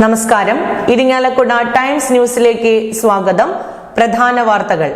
നമസ്കാരം. ഇരിങ്ങാലക്കുട ടൈംസ് ന്യൂസിലേക്ക് സ്വാഗതം. പ്രധാന വാർത്തകൾ.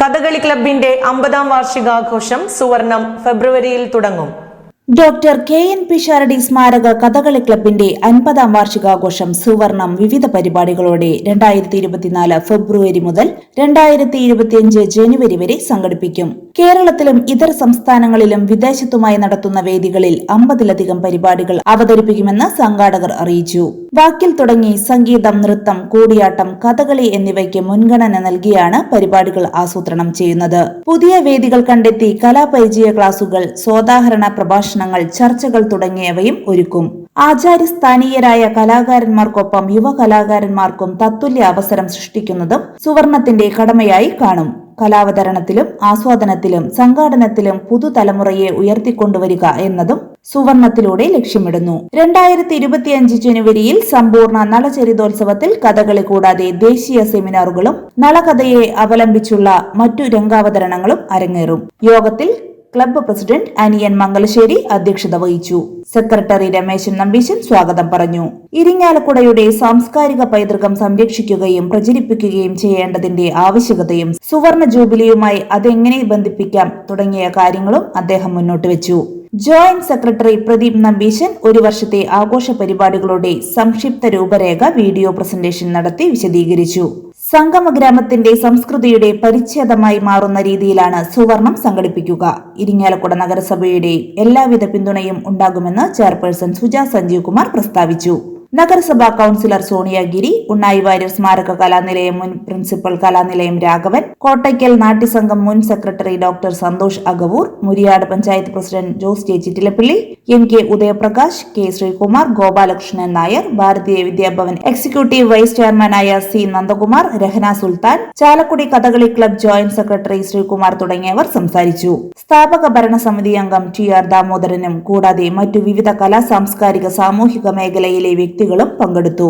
കഥകളി ക്ലബിന്റെ അമ്പതാം വാർഷികാഘോഷം സുവർണം ഫെബ്രുവരിയിൽ തുടങ്ങും. ഡോക്ടർ കെ എൻ പിഷാരടി സ്മാരക കഥകളി ക്ലബിന്റെ അൻപതാം വാർഷികാഘോഷം സുവർണം വിവിധ പരിപാടികളോടെ രണ്ടായിരത്തി ഇരുപത്തിനാല് ഫെബ്രുവരി മുതൽ രണ്ടായിരത്തി ഇരുപത്തിയഞ്ച് ജനുവരി വരെ സംഘടിപ്പിക്കും. കേരളത്തിലും ഇതര സംസ്ഥാനങ്ങളിലും വിദേശത്തുമായി നടത്തുന്ന വേദികളിൽ അമ്പതിലധികം പരിപാടികൾ അവതരിപ്പിക്കുമെന്ന് സംഘാടകർ അറിയിച്ചു. വാക്കിൽ തുടങ്ങി സംഗീതം നൃത്തം കൂടിയാട്ടം കഥകളി എന്നിവയ്ക്ക് മുൻഗണന നൽകിയാണ് പരിപാടികൾ ആസൂത്രണം ചെയ്യുന്നത്. പുതിയ വേദികൾ കണ്ടെത്തി കലാപരിചയ ക്ലാസുകൾ സോദാഹരണ പ്രഭാഷണങ്ങൾ ചർച്ചകൾ തുടങ്ങിയവയും ഒരുക്കും. ആചാര്യസ്ഥാനീയരായ കലാകാരന്മാർക്കൊപ്പം യുവ കലാകാരന്മാർക്കും തത്തുല്യ അവസരം സൃഷ്ടിക്കുന്നതും സുവർണത്തിന്റെ കടമയായി കാണും. കലാവതരണത്തിലും ആസ്വാദനത്തിലും സംഘാടനത്തിലും പുതുതലമുറയെ ഉയർത്തിക്കൊണ്ടുവരിക എന്നതും സുവർണത്തിലൂടെ ലക്ഷ്യമിടുന്നു. രണ്ടായിരത്തി ഇരുപത്തിയഞ്ച് ജനുവരിയിൽ സമ്പൂർണ നളചരിതോത്സവത്തിൽ കഥകളി കൂടാതെ ദേശീയ സെമിനാറുകളും നളകഥയെ അവലംബിച്ചുള്ള മറ്റു രംഗാവതരണങ്ങളും അരങ്ങേറും. യോഗത്തിൽ ക്ലബ്ബ് പ്രസിഡന്റ് അനിയൻ മംഗലശ്ശേരി അധ്യക്ഷത വഹിച്ചു. സെക്രട്ടറി രമേശൻ നമ്പീശൻ സ്വാഗതം പറഞ്ഞു. ഇരിങ്ങാലക്കുടയുടെ സാംസ്കാരിക പൈതൃകം സംരക്ഷിക്കുകയും പ്രചരിപ്പിക്കുകയും ചെയ്യേണ്ടതിന്റെ ആവശ്യകതയും സുവർണ ജൂബിലിയുമായി അതെങ്ങനെ ബന്ധിപ്പിക്കാം തുടങ്ങിയ കാര്യങ്ങളും അദ്ദേഹം മുന്നോട്ട് വെച്ചു. ജോയിന്റ് സെക്രട്ടറി പ്രദീപ് നമ്പീശൻ ഒരു വർഷത്തെ ആഘോഷ പരിപാടികളുടെ സംക്ഷിപ്ത രൂപരേഖ വീഡിയോ പ്രസന്റേഷൻ നടത്തി വിശദീകരിച്ചു. സംഗമ ഗ്രാമത്തിന്റെ സംസ്കൃതിയുടെ പരിച്ഛേദമായി മാറുന്ന രീതിയിലാണ് സുവർണം സംഘടിപ്പിക്കുക. ഇരിങ്ങാലക്കുട നഗരസഭയുടെ എല്ലാവിധ പിന്തുണയും ഉണ്ടാകുമെന്ന് ചെയർപേഴ്സൺ സുജ സഞ്ജീവ് കുമാർ പ്രസ്താവിച്ചു. നഗരസഭാ കൌൺസിലർ സോണിയാഗിരി ഉണ്ണായി വാര്യർ സ്മാരക കലാനിലയം മുൻ പ്രിൻസിപ്പൽ കലാനിലയം രാഘവൻ കോട്ടയ്ക്കൽ നാട്യസംഘം മുൻ secretary doctor Santhosh Agavoor Muriyad panchayat president Jose J Chittilappilly M K Udayaprakash K Sreekumar Gopalakrishnan Nair Bharatiya Vidyabhavan executive vice ചെയർമാനായ C Nandakumar Rahana Sultan Chalakudy Kathakali club joint secretary Sreekumar തുടങ്ങിയവർ സംസാരിച്ചു. സ്ഥാപക ഭരണസമിതി അംഗം T R ദാമോദരനും കൂടാതെ മറ്റു വിവിധ കലാ സാംസ്കാരിക സാമൂഹിക മേഖലയിലെ വ്യക്തികളും പങ്കെടുത്തു.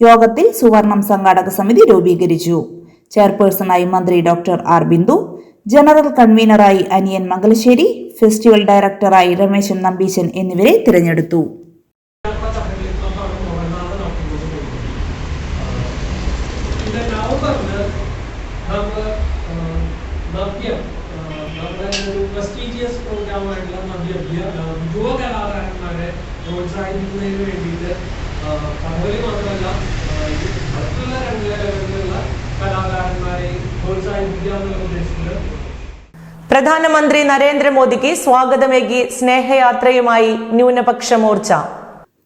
യോഗത്തിൽ സുവർണം സംഘാടക സമിതി രൂപീകരിച്ചു. ചെയർപേഴ്സണായി മന്ത്രി ഡോക്ടർ ആർ ബിന്ദു ജനറൽ കൺവീനറായി അനിയൻ മംഗലശ്ശേരി ഫെസ്റ്റിവൽ ഡയറക്ടറായി രമേശൻ നമ്പീശൻ എന്നിവരെ തിരഞ്ഞെടുത്തു. യുവ കലാകാരന്മാരെ പ്രോത്സാഹിപ്പിക്കുന്നതിന് വേണ്ടിയിട്ട് കഥകളി മാത്രമല്ല മറ്റുള്ള രണ്ട് ലെവലിലുള്ള കലാകാരന്മാരെ പ്രോത്സാഹിപ്പിക്കുക എന്നുള്ള ഉദ്ദേശത്തിൽ പ്രധാനമന്ത്രി നരേന്ദ്രമോദിക്ക് സ്വാഗതമേകി സ്നേഹയാത്രയുമായി ന്യൂനപക്ഷ മോർച്ച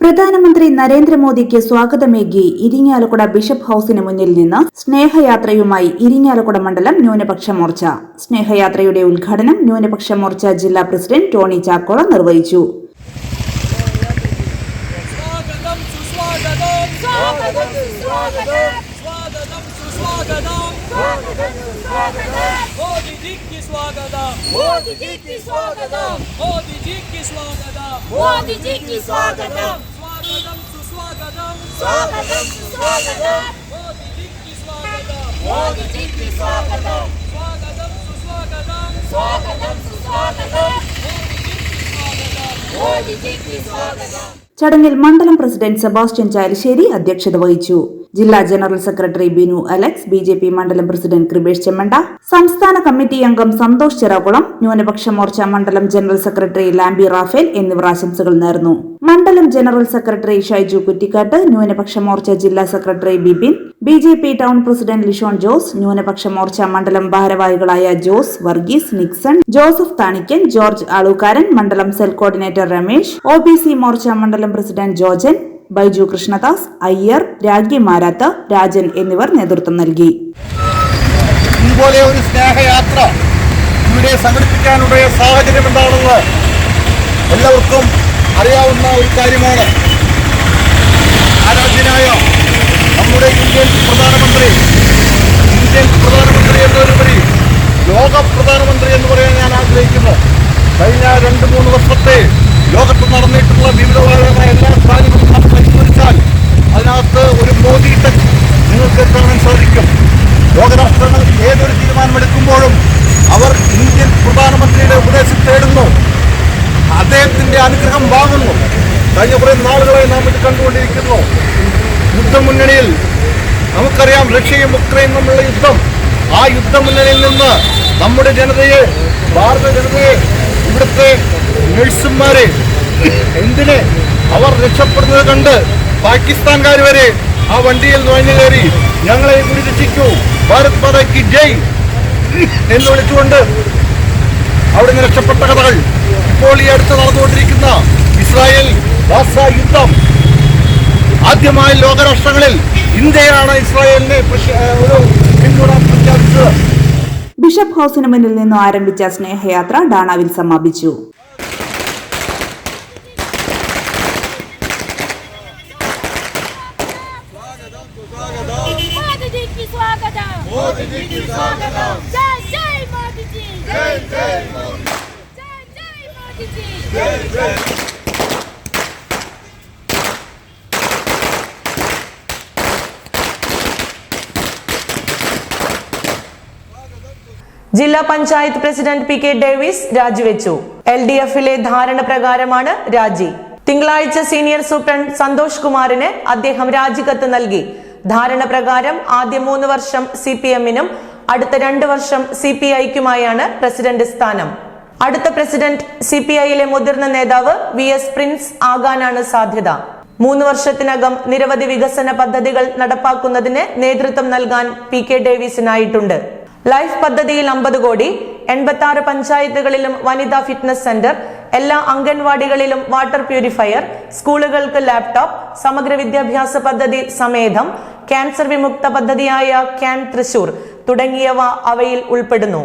പ്രധാനമന്ത്രി നരേന്ദ്രമോദിക്ക് സ്വാഗതമേകി ഇരിങ്ങാലക്കുട ബിഷപ്പ് ഹൌസിന് മുന്നിൽ നിന്ന് സ്നേഹയാത്രയുമായി ഇരിങ്ങാലക്കുട മണ്ഡലം ന്യൂനപക്ഷ മോർച്ച സ്നേഹയാത്രയുടെ ഉദ്ഘാടനം ന്യൂനപക്ഷ മോർച്ച ജില്ലാ പ്രസിഡന്റ് ടോണി ചാക്കോള നിർവഹിച്ചു സ്വാഗതം സുസ്വാഗതം സ്വാഗതം സുസ്വാഗതം സ്വാഗതം. മോദിജിക്ക് സ്വാഗതം. മോദിജിക്ക് സ്വാഗതം. മോദിജിക്ക് സ്വാഗതം. മോദിജിക്ക് സ്വാഗതം. സ്വാഗതം സുസ്വാഗതം. സ്വാഗതം സുസ്വാഗതം. മോദിജിക്ക് സ്വാഗതം. മോദിജിക്ക് സ്വാഗതം. സ്വാഗതം സുസ്വാഗതം. സ്വാഗതം സുസ്വാഗതം. മോദിജിക്ക് സ്വാഗതം. മോദിജിക്ക് സ്വാഗതം. ചടങ്ങിൽ മണ്ഡലം പ്രസിഡന്റ് സെബാസ്റ്റ്യൻ ചാലിശ്ശേരി അധ്യക്ഷത വഹിച്ചു. ജില്ലാ general secretary Binu Alex B J P മണ്ഡലം പ്രസിഡന്റ് കൃപേഷ് ചെമ്മണ്ട സംസ്ഥാന കമ്മിറ്റി അംഗം സന്തോഷ് ചിറകുളം ന്യൂനപക്ഷ മോർച്ച മണ്ഡലം ജനറൽ സെക്രട്ടറി ലാംബി റാഫേൽ എന്നിവർ ആശംസകൾ നേർന്നു. മണ്ഡലം ജനറൽ സെക്രട്ടറി ഷൈജു കുറ്റിക്കാട്ട് ന്യൂനപക്ഷ മോർച്ച ജില്ലാ secretary Bibin B J P town president Lishon Jose ന്യൂനപക്ഷ മോർച്ച മണ്ഡലം ഭാരവാഹികളായ Jose Varghese Nixon Joseph Thanikkan George Aalukkaran മണ്ഡലം cell coordinator Ramesh O Morcha മണ്ഡലം പ്രസിഡന്റ് ജോജൻ ബൈജു കൃഷ്ണദാസ് അയ്യർ രാജ്ഞി രാജൻ എന്നിവർ നേതൃത്വം നൽകി. ഇതുപോലെ ഒരു സ്നേഹയാത്ര ഇവിടെ സംഘടിപ്പിക്കാനുള്ള സാഹചര്യം എന്താണെന്ന് എല്ലാവർക്കും അറിയാവുന്ന ഒരു കാര്യമാണ്. ആരാധ്യനായ നമ്മുടെ ഇന്ത്യൻ പ്രധാനമന്ത്രി ഇന്ത്യൻ പ്രധാനമന്ത്രി എന്നതിലുപരി ലോക പ്രധാനമന്ത്രി എന്ന് പറയാൻ ഞാൻ ആഗ്രഹിക്കുന്നു. കഴിഞ്ഞ രണ്ട് മൂന്ന് വർഷത്തെ ലോകത്ത് നടന്നിട്ടുള്ള വിവിധമായ എല്ലാ കാര്യങ്ങളും നാം പരിശോധിച്ചാൽ അതിനകത്ത് ഒരു മോദി ടച്ച് കാണാൻ സാധിക്കും ലോകരാഷ്ട്രങ്ങൾ ഏതൊരു തീരുമാനമെടുക്കുമ്പോഴും അവർ ഇന്ത്യൻ പ്രധാനമന്ത്രിയുടെ ഉപദേശം തേടുന്നു. അദ്ദേഹത്തിന്റെ അനുഗ്രഹം വാങ്ങുന്നു. കഴിഞ്ഞ കുറേ നാളുകളായി നാം ഇത് കണ്ടുകൊണ്ടിരിക്കുന്നു. യുദ്ധമുന്നണിയിൽ നമുക്കറിയാം റഷ്യയും ഉക്രൈനും തമ്മിലുള്ള യുദ്ധം. ആ യുദ്ധമുന്നണിയിൽ നിന്ന് നമ്മുടെ ജനതയെ ഭാരത ജനതയെ ഇവിടുത്തെ നഴ്സുമാരെ എന്തിന് അവർ രക്ഷപ്പെടുന്നത് കണ്ട് പാകിസ്ഥാൻകാർ വരെ ആ വണ്ടിയിൽ നുഴഞ്ഞു കയറി ഞങ്ങളെ കൂടി രക്ഷിക്കൂ. ഭാരത് മാതാക്ക് ജയ്. എന്ന് വിളിച്ചുകൊണ്ട് അവിടെ നിന്ന് രക്ഷപ്പെട്ട കഥകൾ ഇപ്പോൾ ഈ അടുത്ത് നടന്നുകൊണ്ടിരിക്കുന്ന ഇസ്രായേൽ യുദ്ധം. ആദ്യമായി ലോകരാഷ്ട്രങ്ങളിൽ ഇന്ത്യയാണ് ഇസ്രായേലിനെ ഒരു പിന്തുണ പ്രഖ്യാപിച്ചത്. ബിഷപ്പ് ഹൗസിന് മുന്നിൽ നിന്നും ആരംഭിച്ച സ്നേഹയാത്ര ഡാണാവിൽ സമാപിച്ചു. ജില്ലാ panchayat president P K Davis രാജിവെച്ചു. എൽ ഡി എഫിലെ ധാരണ പ്രകാരമാണ് രാജി. തിങ്കളാഴ്ച സീനിയർ സൂപ്രണ്ട് സന്തോഷ് കുമാറിന് അദ്ദേഹം രാജിക്കത്ത് നൽകി. ധാരണ പ്രകാരം ആദ്യ മൂന്ന് വർഷം സി പി എമ്മിനും അടുത്ത രണ്ട് വർഷം സി പി ഐക്കുമായാണ് പ്രസിഡന്റ് സ്ഥാനം. അടുത്ത പ്രസിഡന്റ് സി പി ഐയിലെ മുതിർന്ന നേതാവ് വി എസ് പ്രിൻസ് ആകാനാണ് സാധ്യത. മൂന്ന് വർഷത്തിനകം നിരവധി വികസന പദ്ധതികൾ നടപ്പാക്കുന്നതിന് നേതൃത്വം നൽകാൻ പി കെ ഡേവിസിനായിട്ടുണ്ട്. ലൈഫ് പദ്ധതിയിൽ അമ്പത് കോടി എൺപത്തി ആറ് പഞ്ചായത്തുകളിലും വനിതാ ഫിറ്റ്നസ് സെന്റർ എല്ലാ അംഗൻവാടികളിലും വാട്ടർ പ്യൂരിഫയർ സ്കൂളുകൾക്ക് ലാപ്ടോപ്പ് സമഗ്ര വിദ്യാഭ്യാസ പദ്ധതി സമേതം ക്യാൻസർ വിമുക്ത പദ്ധതിയായ ക്യാൻ തൃശൂർ തുടങ്ങിയവ അവയിൽ ഉൾപ്പെടുന്നു.